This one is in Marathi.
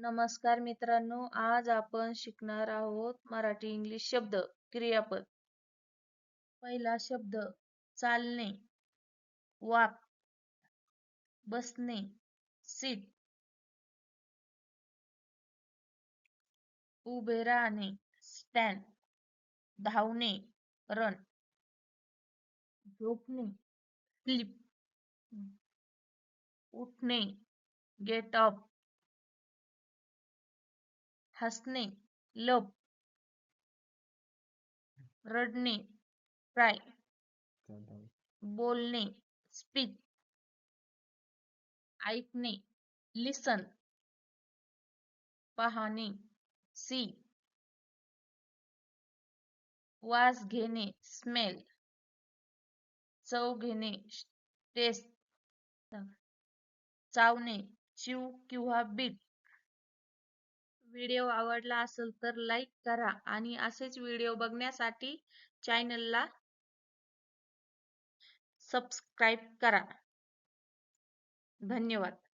नमस्कार मित्रांनो आज आपण शिकणार आहोत मराठी इंग्लिश शब्द क्रियापद. पहिला शब्द चालणे. वाक. बसणे. सीट. उभे राहणे. स्टँड धावणे. रन. झोपणे. स्लीप. उठणे. Get up. हसणे लप रडणे क्राय बोलणे स्पीक ऐकणे लिसन पाहणे सी वास घेणे स्मेल चव घेणे टेस्ट चावणे चिव किंवा बीट व्हिडिओ आवडला असेल तर लाईक करा आणि असेच व्हिडिओ बघण्यासाठी चॅनलला सबस्क्राईब करा. धन्यवाद.